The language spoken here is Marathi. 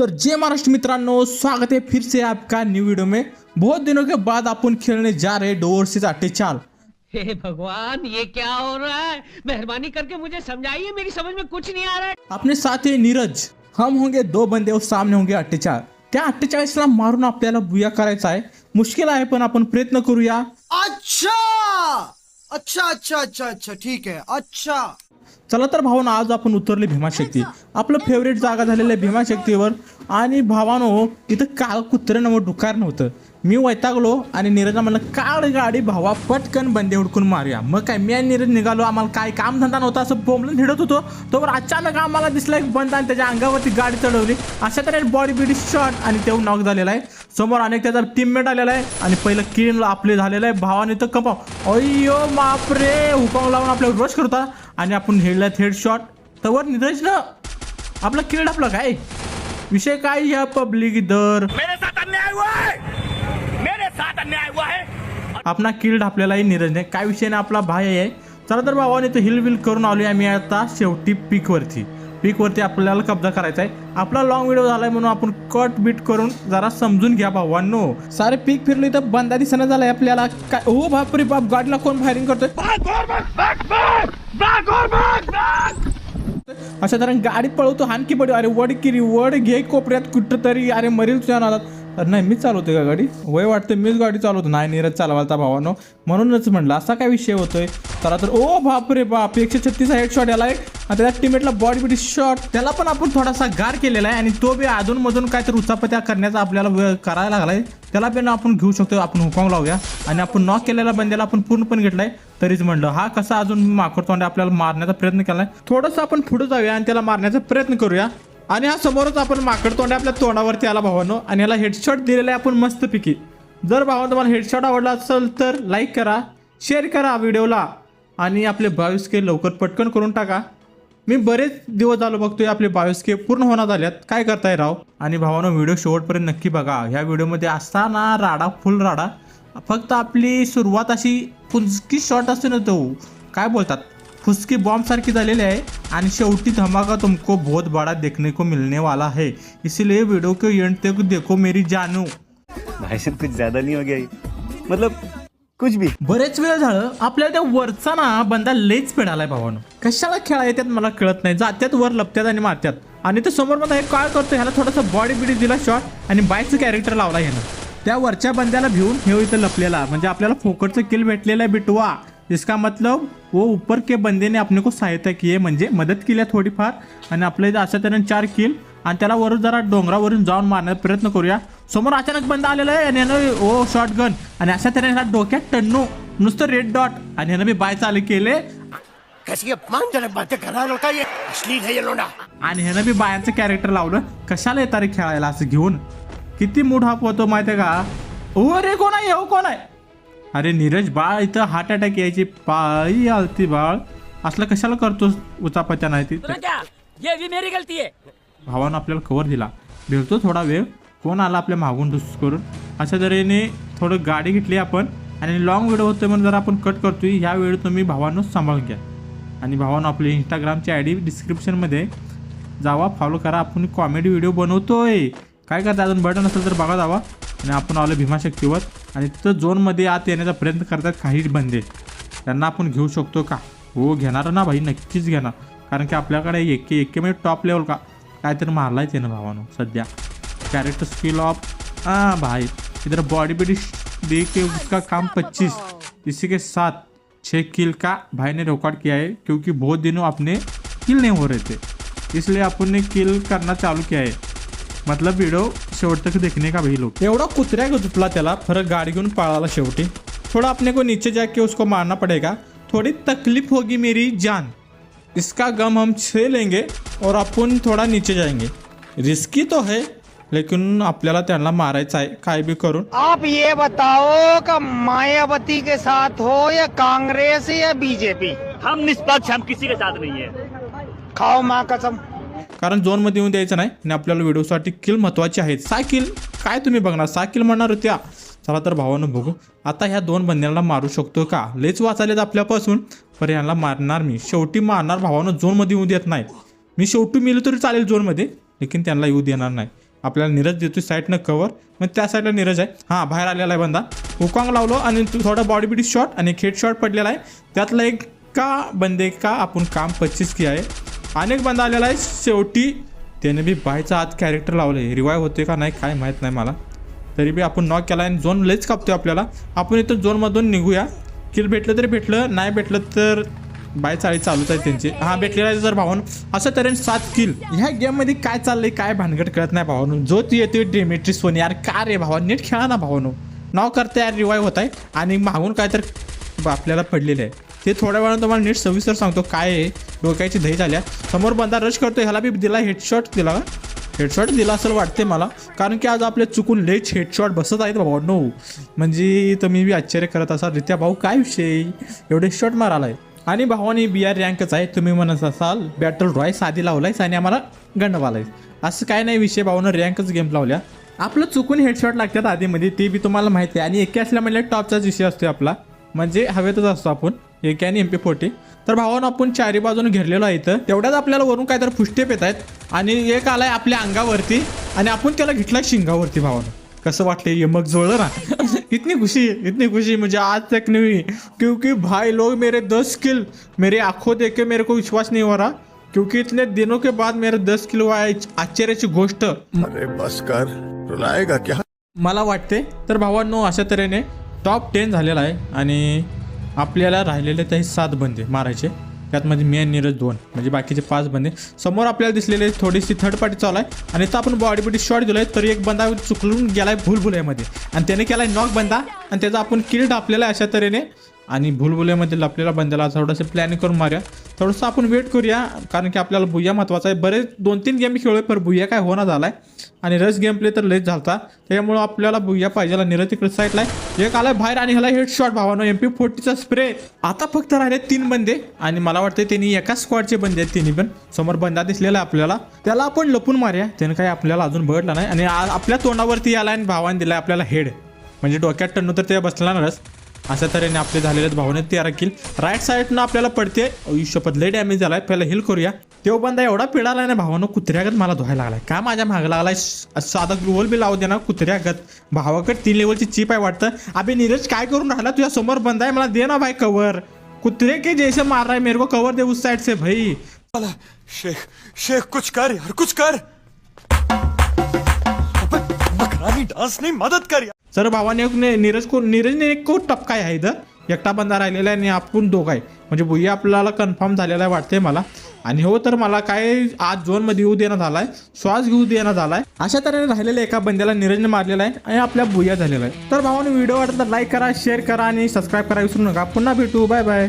तर जय महाराष्ट्र मित्रांनो स्वागत है फिर से आपका न्यू वीडियो में। बहुत दिनों के बाद अपन खेलने जा रहे डोर से आटे चाल। हे भगवान ये क्या हो रहा है? मेहरबानी करके मुझे समझाइए मेरी समझ में कुछ नहीं आ रहा है। अपने साथ है नीरज हम होंगे दो बंदे और सामने होंगे अठ्ठेचाळ त्या अठ्ठेचाळीसला मारून आपल्याला? बुया करायचा आहे। मुश्किल आहे पण आपण प्रयत्न करूया। अच्छा! अच्छा अच्छा अच्छा अच्छा ठीक है। अच्छा! चला तर भावानो आज आपण उतरले भीमाशक्ती. आपलं फेवरेट जागा झालेलं आहे भीमाशक्तीवर. आणि भावानो इथं काळ कुत्रं नव्हतं डुकार नव्हतं मी वैतागलो आणि नीरजला म्हणलं काळ गाडी भावा पटकन बंदे हुडकून मारूया. मग काय मी आणि नीरज निघालो आम्हाला काय काम धंदा नव्हता असं बोंबलून हिडत होतो. तोवर अचानक आम्हाला दिसला एक बंद आणि त्याच्या अंगावरती गाडी चढवली. अशा तऱ्हे बॉडी बिडी शॉट आणि तेव्हा नॉक झालेला आहे. समोर अनेक त्याचा टीममेट आलेला आहे. आणि पहिलं किरण आपले झालेलं आहे. भावाने तर कपाव अय्यो बापरे! हुकाम लावून आपल्याला रश करता आणि आपण हेडला हेड शॉट तवर नीरज ना. आपला किल आपला काय? विषय काय या पब्लिक दर मेरे साथ अन्याय हुआ है! मेरे साथ अन्याय हुआ है! आपला किल्ड आपल्यालाही नीरजने काय विषय नाही आपला भाई आहे. चला तर भावाने तो हिल विल करून आलोय आम्ही आता शेवटी पीकवरती पीकवरती आपल्याला कब्जा करायचा आहे आपला लॉंग व्हिडिओ झालाय म्हणून आपण कट बीट करून जरा समजून घ्या भावांनो. सारे पीक फिरलो इथं बंदा दिसणं झालाय आपल्याला. काय हो बापरे बाप गाडीला कोण फायरिंग करतोय? भाग और भाग भाग अशा कारण गाडी पळवतो हानकी पडू अरे वड किरी वड घे कोपऱ्यात कुठं तरी अरे मरील तुझ्या नादात. अरे नाही मीच चालवतोय का गाडी? वय वाटतं मीच गाडी चालवतो नाही नीरज चालवायचा भावानो. म्हणूनच म्हणलं असा काय विषय होतोय? चला तर ओ बाप रे बाप एकशे छत्तीस हेड शॉट याला आहे आणि त्याच्या टीमेटला बॉडी बिडी शॉट त्याला पण आपण थोडासा गार केलेला आहे आणि तो बी अधून मधून तर उचापत्या करण्याचा आपल्याला वेळ करायला लागलाय. त्याला पण आपण घेऊ शकतो आपण हुकॉंग लावूया. आणि आपण नॉक केलेला बंद्याला आपण पूर्णपणे घेतलाय. तरीच म्हणलं हा कसा अजून माकड तोंडे आपल्याला मारण्याचा प्रयत्न केलाय. थोडंसं आपण पुढे जाऊया आणि त्याला मारण्याचा प्रयत्न करूया. आणि हा समोरच आपण माकड तोंडे आपल्या तोंडावरती आला भावानो. आणि याला हेडशॉट दिलेला आहे आपण मस्त पिकी जर भावानं तुम्हाला हेडशॉट आवडला असेल तर लाईक करा शेअर करा व्हिडिओला. आणि आपले बावीस के लवकर पटकन करून टाका. मी बरेच दिवस झालो बघतोय आपले बावीस के पूर्ण होणार झाल्यात. काय करताय राव? आणि भावानं व्हिडिओ शेवटपर्यंत नक्की बघा. ह्या व्हिडिओमध्ये असताना राडा फुल राडा. फक्त आपली सुरुवात अशी पुंजकी शॉट असते ना तो. काय बोलतात? फुसकी बॉम्ब सारखी झालेली आहे आणि शेवटी धमाका तुमको बहुत बड़ा देखने को मिलने वाला है. इसीलिए वीडियो के एंड तक देखो मेरी जानू. भाई कुछ ज्यादा नहीं हो गया? मतलब कुछ भी. बरेच वेळ झालं आपल्याला त्या वरचा ना बंदा लेच पेडालाय भावानं. कशाला खेळा येतात मला कळत नाही. जात्यात वर लपत्यात आणि मारत्यात. आणि ते समोर मध्ये काय करतो ह्याला थोडासा बॉडी बिडी दिला शॉट आणि बाईकचं कॅरेक्टर लावला ह्यानं. त्या वरच्या बंद्याला भिवून हे इथं लपलेला. म्हणजे आपल्याला फोकटचं किल भेटलेला आहे बिटवा. इसका मतलब वो ऊपर के बंदे ने अपने को सहायता की आहे म्हणजे मदत केली आहे थोडीफार. आणि आपल्या इथं अशा तऱ्हेने चार किल आणि त्याला वरून जरा डोंगरावरून जाऊन मारण्याचा प्रयत्न करूया. समोर अचानक बंद आलेला आहे आणि यानं ओ शॉर्ट गन आणि अशा तऱ्हेने ह्याला डोक्यात टन्नू नुसतं रेड डॉट आणि ह्यानं मी बाय चालू केले. कैसी अपमानजनक बातें अश्लील है? लोडा आणि ह्यानं बी बायांचं कॅरेक्टर लावलं. कशाला येतात रे खेळायला असं घेऊन? किती मोठा होतो माहितीये का? ओ रे कोण आहे? हो कोण आहे? अरे नीरज बाळ इथं हार्ट अटॅक यायची. पायी आलती बाळ. असलं कशाला करतोस? उचापत्या नाही ती. भावानं आपल्याला कवर दिला. भेटतो थोडा वेळ. कोण आला आपल्या मागून दुस करून? अशा तऱ्हेने थोडं गाडी घेतली आपण आणि लॉंग व्हिडिओ होतोय म्हणून जरा आपण कट करतोय. ह्या वेळी तुम्ही भावानं सांभाळून घ्या. आणि भावानं आपली इंस्टाग्रामची आय डी डिस्क्रिप्शनमध्ये जावा फॉलो करा. आपण कॉमेडी व्हिडिओ बनवतोय. काय करता अजून? बटन असेल तर बघा जावा. आणि आपण आलो भीमाशक्तीवर. आणि तिथं झोनमध्ये आत येण्याचा प्रयत्न करतात काही बंदे. त्यांना आपण घेऊ शकतो का? हो घेणार ना भाई नक्कीच घेणार. कारण की आपल्याकडे एके एके म्हणजे टॉप लेवल का? काहीतरी मारलाय ना भावानं सध्या. कॅरेक्टर स्किल ऑफ हां भाई. इधर बॉडी बिडी दे के उसका काम 25 इसी के साथ छः किल का भाई ने रिकॉर्ड किया है क्योंकि बहुत दिनों अपने किल नहीं हो रहे थे. इसलिए अपन ने किल करना चालू किया है. मतलब वीडियो शेवट तक देखने का भाई लोग एवढा कुत्र्या गुतला त्याला फरक गाडी घेऊन पळाला शेवटी. थोड़ा अपने को नीचे जाके उसको मारना पड़ेगा. थोड़ी तकलीफ होगी मेरी जान। इसका गम हम छे लेंगे और अपन थोड़ा नीचे जाएंगे। रिस्की तो है लेकिन आपल्याला त्यांना मारायचं आहे काय बी करून. आप ये बताओ कि मायावती के साथ हो या कांग्रेस या बीजेपी? हम निष्पक्ष हम किसी के साथ नहीं है। खाओ माँ कसम। कारण झोनमध्ये येऊन द्यायचं नाही आणि आपल्याला व्हिडिओसाठी किल महत्त्वाची आहेत. सहा किल काय तुम्ही बघणार? सहा किल म्हणणार होत्या. चला तर भावानं बघू. आता ह्या दोन बंद्यांना मारू शकतो का? लेच वाचालेत आपल्यापासून पर यांना मारणार मी. शेवटी मारणार भावानं झोनमध्ये येऊ देत नाही मी शेवटी मिलो तरी चालेल झोनमध्ये लेकिन त्यांना येऊ देणार नाही. आपल्याला नीरज देतोय साईडनं कवर मग त्या साईडला नीरज आहे. हां बाहेर आलेला आहे बंदा. उकांग लावलो आणि तो थोडा बॉडी बिडी शॉट आणि खेट शॉट पडलेला आहे. त्यातला एक का बंदे का आपण काम पच्चीस की आहे. अनेक बंद आलेला आहे. शेवटी त्याने बी बायचा आत कॅरेक्टर लावले रिवाय होते का नाही काय माहीत नाही मला. तरी बी आपण नॉक केला आणि झोन लयच कापतोय आपल्याला. आपण इथं झोनमधून निघूया. किल भेटलं तरी भेटलं नाही भेटलं तर बाय चाळी चालूच आहे त्यांची. हां भेटलेला आहे जर भावन. असं तऱ्हेने सात किल ह्या गेममध्ये काय चाललंय काय भानगड कळत नाही भावानो. जो ती येतोय डेमेट्री सोनी यार का रे भावा? नीट खेळा ना भावानो. नाव करता यार रिवाय होत आहे आणि मागून काय तर आपल्याला पडलेलं आहे. ते थोड्या वेळानं तुम्हाला नीट सविस्तर सांगतो काय आहे. डोक्याची दही झाल्या समोर बंदा रश करतो ह्याला बी दिला हेडशॉट दिला का? हेडशॉट दिला असं वाटते मला. कारण की आज आपले चुकून लेच हेडशॉट बसत आहेत बाबा नो म्हणजे तुम्ही बी आश्चर्य करत असाल. रित्या भाऊ काय विषय? एवढे शॉट मारालाय आणि भावाने बी आर रँकच आहे. तुम्ही म्हणत असाल बॅटल रॉयस आधी लावलायस आणि आम्हाला गंडवालायस असं काय नाही विषय भावानं रँकच गेम लावल्या. आपलं चुकून हेडशॉट लागतात आधीमध्ये. ते बी तुम्हाला माहिती आहे. आणि एके असल्या म्हणजे टॉपचाच विषय असतो आपला. म्हणजे हवेतच असतो आपण. एके आणि एम पी फोर्टी तर भावानं आपण चारी बाजूने घेरलेलो आहे इथं. तेवढ्याच आपल्याला वरून काहीतरी फुष्टेप येत आहेत. आणि एक आलाय आपल्या अंगावरती. आणि आपण त्याला घेतलाय शिंगावरती भावानं. कसं वाटलं ये मग जोड़ो ना? इतनी खुशी इतनी खुशी. मुझे आज तक नहीं. हुई क्योंकि भाई लोग मेरे दस किल मेरे आंखों देख के मेरे को विश्वास नहीं हो रहा. क्योंकि इतने दिनों के बाद मेरे दस किलो आए आश्चर्याची गोष्ट. अरे बस कर रुलाएगा क्या? मला वाटते तर भावांनो अशा तऱ्हेने टॉप टेन झालेला आहे आणि आपल्याला राहिलेले ते सात बंदे मारायचे. त्यातमध्ये मी आणि नीरज दोन. म्हणजे बाकीचे पाच बंदे. समोर आपल्याला दिसलेले थोडीशी थर्ड पार्टी चालू आहे. आणि इथं आपण बॉडी बिडी शॉट दिलोय तर एक बंदा चुकलून गेलाय भूलभुल्यामध्ये आणि त्याने केलाय नॉक बंदा. आणि त्याचा आपण किल टापलेला अशा तऱ्हेने. आणि भूलभुल्यामध्ये लपलेला बंद्याला थोडंसं प्लॅनिंग करून मारूया. थोडंसं आपण वेट करूया कारण की आपल्याला भुया महत्त्वाचा आहे. बरेच दोन तीन गेम खेळलोय पण भुया काय होणार आहे आणि रस गेम प्ले तर लयच झाला त्यामुळं आपल्याला भुया पाहिजे निरज तिकडे साईडला आहे. एक आलाय बाहेर आणि ह्याला हेड शॉट भावानं एम पी फोर्टीचा स्प्रे आता फक्त राहिले तीन बंदे. आणि मला वाटते त्यांनी एका स्क्वॉडचे बंदे आहेत तिन्ही पण. समोर बंदा दिसलेला आहे आपल्याला. त्याला आपण लपून मारूया. त्यानं काही आपल्याला अजून बघितलं नाही. आणि आपल्या तोंडावरती आला आणि भावाने दिलाय आपल्याला हेड म्हणजे डोक्यात टन्नू तर ते बसला ना रस. अशा तऱ्हेने आपले झालेले भावने तयार किल राईट साईडनं आपल्याला पडते. आयुष्यपत लय डॅमेज झालाय. पहिला हिल करूया. तो बंदा एवढा पिडाला ना भावानं कुत्र्यागत मला धुवायला लागलाय. का माझ्या माग लागलाय? साधा ग्लोवल बी लावू दे ना कुत्र्यागत भावाकडे तीन लेवलची चीप आहे वाटतं. अबे नीरज काय करून राहिला तुझ्या समोर? बंद आहे मला दे ना भाई कवर कुत्रे के जैसे मार रहा है मेरे को कवर दे उस साइड से भाई. शेख शेख कुछ कर यार कुछ कर. अबे, बकरानी डांस नहीं मदद कर यार. सर भावाने एक नीरज को नीरजने एक को टपका आहे इथं. एकटा बंदा राहिलेला आहे आणि आपण दोघं आहे. म्हणजे भुया आपल्याला कन्फर्म झालेला आहे वाटते मला. आणि हो तर मला काय आज झोनमध्ये येऊ देणं झालाय श्वास घेऊ देणं झालाय. अशा तऱ्हेने राहिलेल्या एका बंद्याला नीरजने मारलेला आहे आणि आपल्या भुया झालेला आहे. तर भावाने व्हिडिओ वाटला तर लाईक करा शेअर करा आणि सबस्क्राईब करा विसरू नका. पुन्हा भेटू. Bye bye